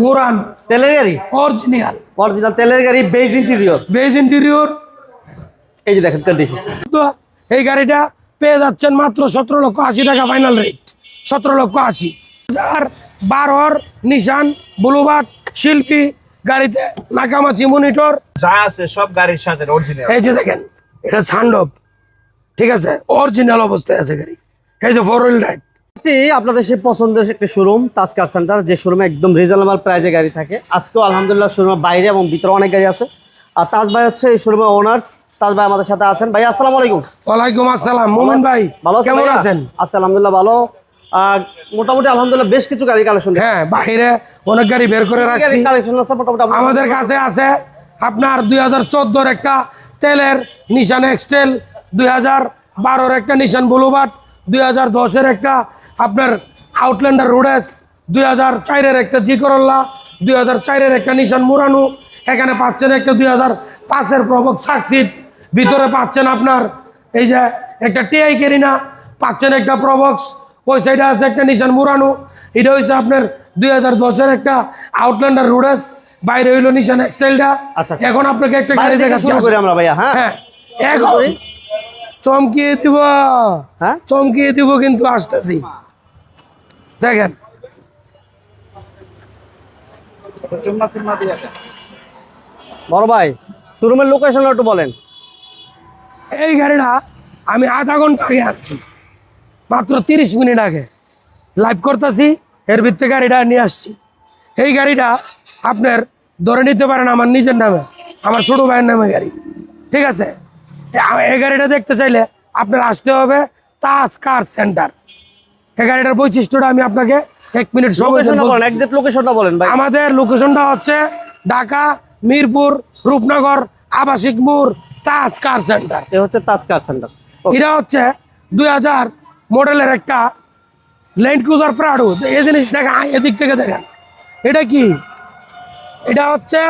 মোরান। তেলের গাড়ি? Original original তেলের গাড়ি বেজ ইন্টেরিয়র বেজ ইন্টেরিয়র এই যে দেখেন কন্ডিশন তো এই গাড়িটা পেয়ে যাচ্ছেন মাত্র সতেরো লক্ষ আশি টাকা ফাইনাল রেট সতেরো লক্ষ আশি। আর বারোর নিশান ব্লুবার্ড শিল্পী গাড়িতে নাকামাচি মনিটর যা আছে সব গাড়ির সাথে অরিজিনাল এই যে দেখেন এটা সান্ডব ঠিক আছে? অরিজিনাল অবস্থায় আছে গাড়ি। এই যে ফোর হুইল ড্রাইভ আপনাদের সেই পছন্দের একটি শোরুম তাজকার সেন্টার যে শোরুমে একদম রিজনেবল প্রাইজে গাড়ি থাকে। আজকেও আলহামদুলিল্লাহ শোরুমের বাইরে এবং ভিতরে অনেক গাড়ি আছে। আর তাজ ভাই হচ্ছে এই শোরুমের ওনার্স তাজ ভাই আমাদের সাথে আছেন। ভাই আসসালামু আলাইকুম। ওয়ালাইকুম আসসালাম। মোমিন ভাই ভালো কেমন আছেন? আছি আলহামদুলিল্লাহ ভালো। মোটামুটি আলহামদুলিল্লাহ বেশ কিছু গাড়ি কালেকশন হ্যাঁ বাইরে অনেক গাড়ি বের করে রাখছি। কালেকশন আছে মোটামুটি আমাদের কাছে। আছে আপনার দুই হাজার চোদ্দোর একটা তেলের নিশান এক্সটেল দুই হাজার বারোর একটা নিশান ব্লুবার্ড দুই হাজার দশের একটা আপনার আউটল্যান্ডার রোডেস দুই হাজার চারের একটা জি করল্লা দুই হাজার চারের একটা নিশান মুরানু এখানে পাচ্ছেন একটা দুই হাজার পাঁচের প্রবক সাকসিট ভিতরে পাচ্ছেন আপনার এই যে একটা টিআই কেরিনা পাচ্ছেন একটা প্রবক্স ওই সাইডে আছে একটা নিশান মুরানু এটা হচ্ছে আপনার দুই হাজার দশের একটা আউটল্যান্ডার রোডেস বাইরে হইল নিশান এক্সটাইলটা আচ্ছা, আচ্ছা। এখন আপনাকে একটা গাড়ি দেখাচ্ছি আমরা ভাইয়া হ্যাঁ? হ্যাঁ। এখন? চমকিয়ে দিব। হ্যাঁ? চমকিয়ে দিব কিন্তু আসতেছি। দেখেন। বড় ভাই শোরুমের লোকেশন একটু বলেন। এই গাড়িটা আমি আধা ঘণ্টা আগে আনছি। মাত্র তিরিশ মিনিট আগে। লাইভ করতেছি এর ভিত্তি গাড়িটা নিয়ে আসছি। এই গাড়িটা আপনার ধরে নিতে পারেন আমার নিজের নামে আমার ছোটো ভাইয়ের নামে গাড়ি। ঠিক আছে? এই গাড়িটা দেখতে চাইলে আপনার আসতে হবে তাজ কার সেন্টার। এই গাড়িটার বৈশিষ্ট্যটা আমি আপনাকে এক মিনিট সময় লোকেশনটা বলেন ভাই। আমাদের লোকেশনটা হচ্ছে ঢাকা মিরপুর রূপনগর আবাসিক মোড় তাজ কার সেন্টার এ হচ্ছে তাজকার সেন্টার এটা হচ্ছে দুই হাজার মডেলের একটা ল্যান্ড ক্রুজার প্রাডো এই জিনিস দেখা এদিক থেকে দেখেন। এটা কি? এটা হচ্ছে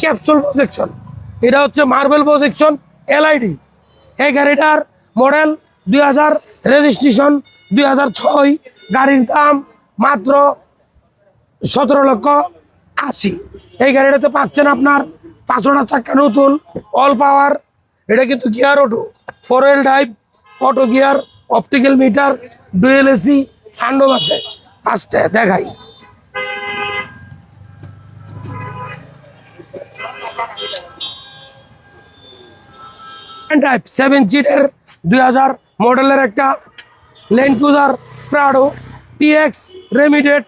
ক্যাপসুল প্রজেকশন এটা হচ্ছে মার্বেল প্রজেকশন এলআইডি এই গাড়িটার মডেল দুই হাজার রেজিস্ট্রেশন, দুই হাজার ছয় গাড়ির দাম মাত্র সতেরো লক্ষ আশি। এই গাড়িটাতে পাচ্ছেন আপনার পাঁচটা চাক্কা নতুন অল পাওয়ার এটা কিন্তু gear auto four wheel drive auto gear optical meter dual AC সান্ডোভ আছে আসতে দেখাই। সেভেন সিটের দুই হাজার মডেলের একটা Land Cruiser Prado T X limited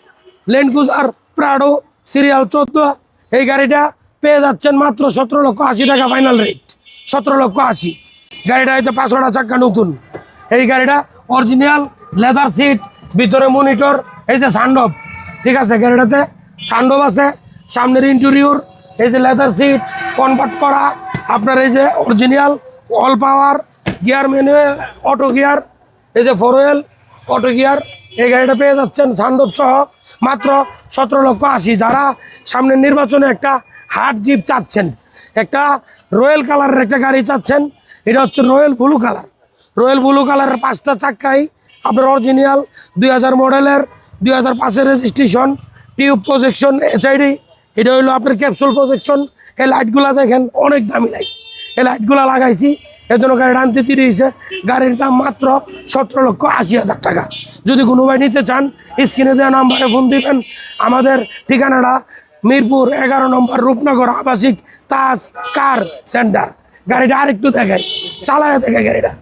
Land Cruiser Prado serial চোদ্দ। এই গাড়িটা পেয়ে যাচ্ছেন মাত্র সতেরো লক্ষ আশি টাকা ফাইনাল রেট সতেরো লক্ষ আশি। গাড়িটা হচ্ছে পাঁচশোটা চাক্কা নতুন। এই গাড়িটা অরিজিনাল লেদার সিট ভিতরে মনিটর এই যে সান্ডব ঠিক আছে, গাড়িটাতে সান্ডব আছে, সামনের ইন্টেরিয়র এই যে লেদার সিট কনভার্ট করা। আপনার এই যে original all power gear manual auto gear এই যে ফোর হুইল অটো গিয়ার এই গাড়িটা পেয়ে যাচ্ছেন সান্ডব সহ মাত্র সতেরো লক্ষ আশি। যারা সামনের নির্বাচনে একটা হার্ড জিপ চাচ্ছেন, একটা রয়্যাল কালারের একটা গাড়ি চাচ্ছেন, এটা হচ্ছে royal blue colour royal blue কালারের পাঁচটা চাক্কাই, আপনার অরিজিনাল দুই হাজার মডেলের, দুই হাজার পাঁচের রেজিস্ট্রেশন টিউব প্রজেকশন এইচআইডি এটা হইল আপনার ক্যাপসুল প্রজেকশন এই লাইটগুলা দেখেন, অনেক দামি লাইট এই লাইটগুলা লাগাইছি এর জন্য গাড়িটা আনতে তিরি হয়েছে। গাড়ির দাম মাত্র সতেরো লক্ষ আশি হাজার টাকা। যদি কোনো ভাই নিতে চান স্ক্রিনে দেওয়া নাম্বারে ফোন দিবেন। আমাদের ঠিকানাটা মিরপুর এগারো নম্বর রূপনগর আবাসিক তাজ কার সেন্টার। গাড়িটা আরেকটু দেখাই। চালায় দেখে গাড়িটা।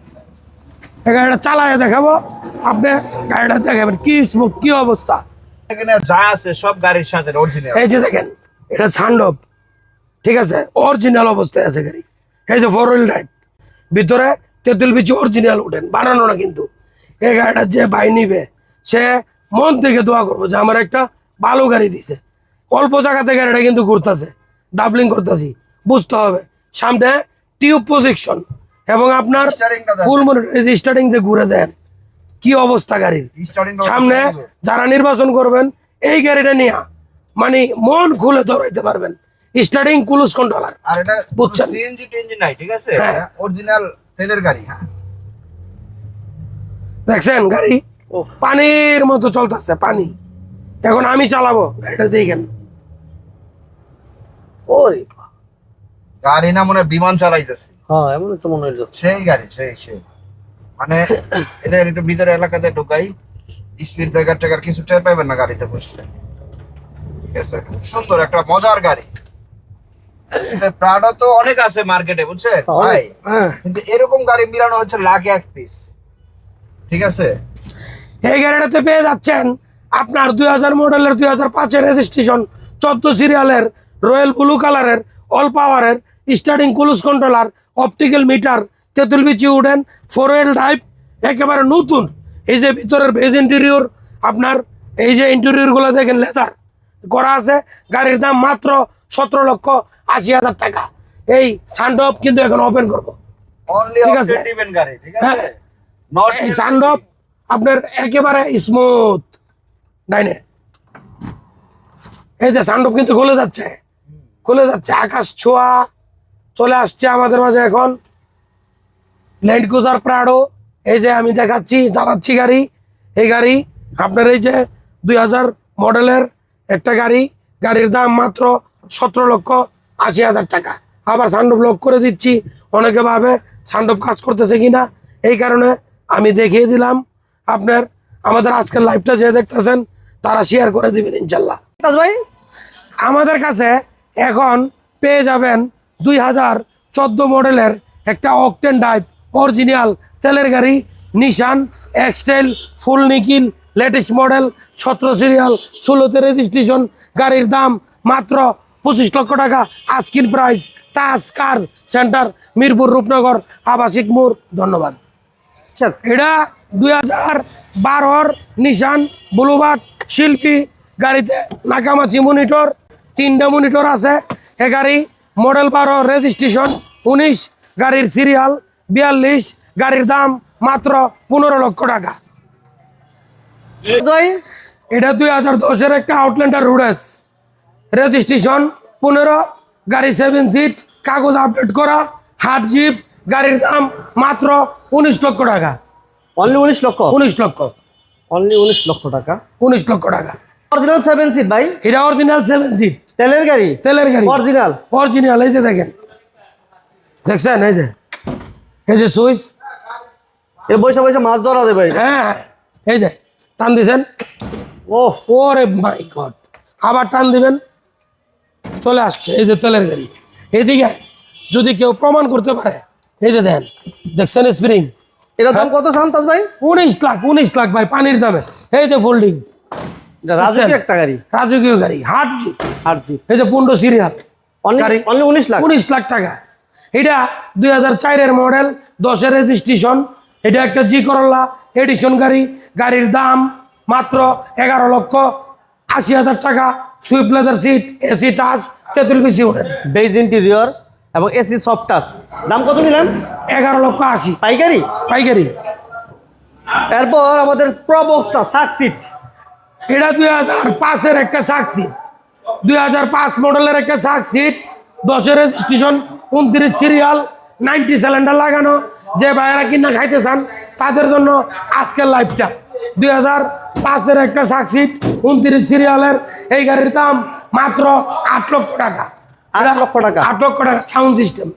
গাড়িটা চালায় দেখাবো। আপনি গাড়িটা দেখাবেন। কি স্মুথ কি অবস্থা? এখানে যা আছে সব গাড়ির সাথে অরিজিনাল এই যে দেখেন এটা সান্ডব। ঠিক আছে? অরিজিনাল অবস্থায় আছে গাড়ি। এই যে ফোর হুইল ড্রাইভ ভিতরে তেঁতুল বিচি অরিজিনাল উঠেন বানানো না কিন্তু। এই গাড়িটা যে বাই নিবে সে মন থেকে দোয়া করব যে আমার একটা ভালো গাড়ি দিছে। অল্প জায়গাতে গাড়িটা কিন্তু ঘুরতেছে ডাবলিং করতেছি বুঝতে হবে। সামনে টিউব প্রজেকশন এবং আপনার। ফুল স্টার্টিং যে ঘুরে দেন কি অবস্থা গাড়ির? সামনে যারা নির্বাচন করবেন এই গাড়িটা নিয়ে মানে মন খুলে ধরাইতে পারবেন। Starting clues controller. আর এটা বুঝছেন। সিএনজি টেনজি নাই ঠিক আছে? হ্যাঁ। অরিজিনাল তেলের গাড়ি হ্যাঁ। দেখছেন গাড়ি? পানির মতো চলতেছে পানি। এখন আমি চালাবো গাড়িটা দেখেন। ওরে গাড়ি না মনে হয় বিমান চালাইতেছে। হ্যাঁ এমনই তো মনে হইল সেই গাড়ি সেই সেই। মানে এদের একটু ভিতরে এলাকাতে ঢুকাই স্পিড ব্রেকার টেকার কিছু টের পাইবেন না গাড়িতে বসলে। ঠিক আছে? খুব সুন্দর একটা মজার গাড়ি। প্রাডো তো অনেক আছে মার্কেটে বুঝছেন? ভাই হ্যাঁ। কিন্তু এরকম গাড়ি মিলানো হচ্ছে লাখে এক পিস ঠিক আছে? এই গাড়িটাতে পেয়ে যাচ্ছেন আপনার দুই হাজার মডেলের দুই হাজার পাঁচের রেজিস্ট্রেশন চোদ্দ সিরিয়ালের রয়্যাল ব্লু কালারের অল পাওয়ারের starting cruise controller optical meter তেঁতুল বিচি উডেন ফোর হুইল ড্রাইভ একেবারে নতুন। এই যে ভিতরের ভেজ ইন্টেরিয়র আপনার এই যে ইন্টেরিয়রগুলো দেখেন লেদার করা আছে গাড়ির দাম মাত্র সতেরো লক্ষ আশি হাজার টাকা। এই সানডপ কিন্তু এখন ওপেন করব। ঠিক আছে। হ্যাঁ। এই সানডপ আপনার একেবারে স্মুথ ডাইনে এই যে সানডপ কিন্তু খুলে যাচ্ছে। খুলে যাচ্ছে। আকাশ ছোঁয়া। চলে আসছে আমাদের মাঝে এখন। ল্যান্ড ক্রুজার প্রাডো এই যে আমি দেখাচ্ছি চালাচ্ছি গাড়ি। এই গাড়ি আপনার এই যে দুই হাজার মডেলের একটা গাড়ি। গাড়ির দাম মাত্র সতেরো লক্ষ আশি হাজার টাকা। আবার সানডপ লক করে দিচ্ছি। অনেকে ভাবে সানডপ কাজ করতেছে কিনা। এই কারণে আমি দেখিয়ে দিলাম আপনার, আমাদের আজকের লাইভটা যে দেখতেছেন, তারা শেয়ার করে দিবেন ইনশাল্লাহ ভাই, আমাদের কাছে এখন পেয়ে যাবেন দুই হাজার চোদ্দ মডেলের একটা অকটেন ডাইভ অরিজিনাল তেলের গাড়ি নিশান এক্সটেল ফুল নিকিল লেটেস্ট মডেল সতেরো সিরিয়াল ষোলোতে রেজিস্ট্রেশন গাড়ির দাম মাত্র পঁচিশ লক্ষ টাকা আজকিন price Taj car centre Mirpur Rupnagar আবাসিক মোড় ধন্যবাদ। স্যার। এটা দুই হাজার বারোর নিশান ব্লুবার্ড শিল্পী গাড়িতে নাকামাচি মনিটর তিনটা মনিটর আছে। এ গাড়ি মডেল বারো রেজিস্ট্রেশন উনিশ গাড়ির সিরিয়াল বিয়াল্লিশ গাড়ির দাম মাত্র পনেরো লক্ষ টাকা। এটা দুই হাজার দশের একটা আউটল্যান্ডার রুডেস রেজিস্ট্রেশন পনেরো গাড়ি সেভেন সিট কাগজ আপডেট করা হাট জিপ গাড়ির দাম মাত্র উনিশ লক্ষ টাকা। অনলি উনিশ লক্ষ? উনিশ লক্ষ। অনলি উনিশ লক্ষ টাকা? উনিশ লক্ষ টাকা। অরিজিনাল সেভেন সিট ভাই? এটা অরিজিনাল সেভেন সিট তেলের গাড়ি? তেলের গাড়ি। অরিজিনাল অরিজিনাল এই যে দেখেন। দেখছেন এই যে? এই যে সুইচ। এর বৈশা বৈশা মাছ ধরা দেবে। হ্যাঁ এই যে টান দিছেন। ও ওরে মাই গড। আবার টান দিবেন। চলে আসছে এই যে তেলের গাড়ি। এইদিকে যদি কেউ প্রমাণ করতে পারে এই যে দেন দেখছেন স্প্রিং এটা দাম কত শান তাজ ভাই? উনিশ লাখ উনিশ লাখ ভাই পানির দামে। এই যে ফোল্ডিং এটা রাজকীয় একটা গাড়ি। রাজকীয় গাড়ি হাট জি আট জি এই যে পনেরো সিরিয়াল অনলি অনলি উনিশ লাখ। উনিশ লাখ টাকা। এটা দুই হাজার চারের মডেল দশের রেজিস্ট্রেশন এটা একটা জি করল্লা এডিশন গাড়ি। গাড়ির দাম মাত্র এগারো লক্ষ আশি হাজার টাকা। Swift leather seat AC touch তেঁতুল বিসি ওঠেন বেজ ইন্টেরিয়র এবং এসি সফট টাচ। দাম কত নিলেন? এগারো লক্ষ আশি। পাইকারি? পাইকারি। এরপর আমাদের প্রবক্সটা সাক সিট। এটা দুই হাজার পাঁচের একটা শাক সিট। দুই হাজার পাঁচ মডেলের একটা শাক সিট। দশের রেজিস্ট্রেশন উনত্রিশ সিরিয়াল নাইনটি সিলিন্ডার লাগানো। যে ভাইয়েরা কিনা খাইতে চান তাদের জন্য আজকের লাইফটা দুই হাজার পাঁচের একটা শাক সিট উনত্রিশ সিরিয়ালের এই গাড়ির দাম মাত্র আট লক্ষ টাকা। আট লক্ষ টাকা। আট লক্ষ টাকা সাউন্ড সিস্টেম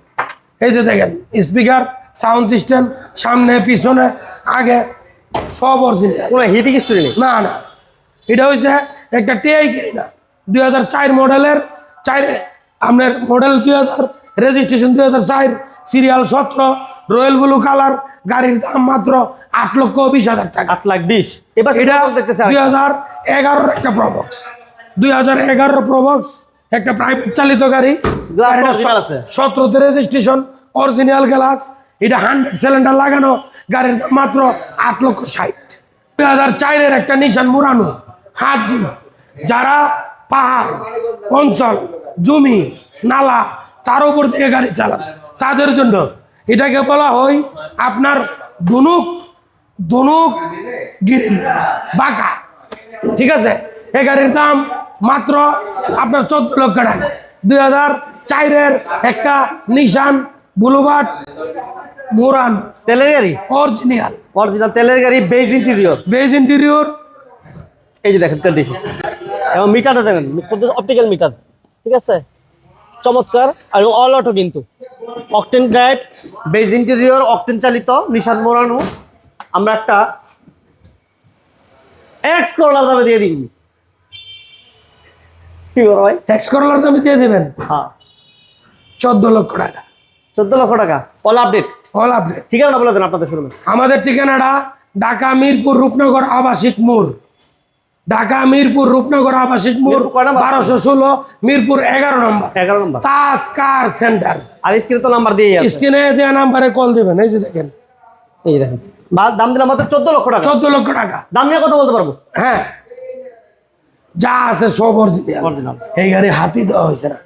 এই যে দেখেন স্পিকার সাউন্ড সিস্টেম সামনে পিছনে আগে সব অরিজিনাল কোনো হিটিং স্টোরি নেই? না না। এটা হচ্ছে একটা টিআই গাড়ি না দুই হাজার চার মডেলের চার আপনার মডেল দুই হাজার রেজিস্ট্রেশন দুই হাজার চার সিরিয়াল সতেরো রয়্যাল ব্লু কালার গাড়ির দাম মাত্র আট লক্ষ বিশ হাজার টাকা। আট লাখ বিশ। এবার এটা দুই হাজার এগারোর একটা প্রবক্স দুই হাজার এগারোর প্রবক্স একটা প্রাইভেট চালিত গাড়ি। সতেরোতে রেজিস্ট্রেশন অরিজিনাল গ্লাস এটা হান্ড্রেড সিলিন্ডার লাগানো গাড়ির দাম মাত্র আট লক্ষ ষাট। দুই হাজার চারের একটা নিশান মুরানো হাত জিপ যারা পাহাড় অঞ্চল জমি নালা তার উপর থেকে গাড়ি চালান তাদের জন্য এটাকে বলা হয় আপনার ধনুক ধনুক গিরিল বাঁকা। ঠিক আছে? এই গাড়ির দাম মাত্র আপনার চোদ্দ লক্ষ টাকা। দুই হাজার চারের একটা নিশান বুলুবার্ড মোরান তেলের গাড়ি? অরিজিনাল অরিজিনাল তেলের গাড়ি বেজ ইন্টেরিয়র বেজ ইন্টেরিয়র এই যে দেখেন কন্ডিশন এবং মিটারটা দেখেন অপটিক্যাল মিটার। ঠিক আছে? চমৎকার আর অল অটো কিন্তু। Octane drive base interior octane চালিত নিশান মোড়ানো আমরা একটা এক্স করলার দামে দিয়ে দিবি। কি বলো ভাই? করলার দামে দিয়ে দেবেন? হ্যাঁ। চোদ্দ লক্ষ টাকা। চোদ্দ লক্ষ টাকা। অল আপডেট অল আপডেট ঠিকানা বলে দেন আপনাদের শুরু আমাদের ঠিকানাটা ঢাকা মিরপুর রূপনগর আবাসিক মোড়। ঢাকা মিরপুর রূপনগর আবাসিক মোড়? বারোশো ষোলো মিরপুর এগারো নম্বর। এগারো নম্বর। তাজ কার সেন্টার? আর স্ক্রিনে তো নাম্বার দিয়ে স্ক্রিনে দেওয়া নাম্বারে কল দিবেন এই যে দেখেন। এই দেখেন। দাম দিলাম মাত্র চোদ্দ লক্ষ টাকা। চোদ্দ লক্ষ টাকা। দাম নিয়ে কথা বলতে পারব? হ্যাঁ। যা আছে সব অরিজিনাল অরিজিনাল এই গাড়ি হাতি দেওয়া হয়েছে না।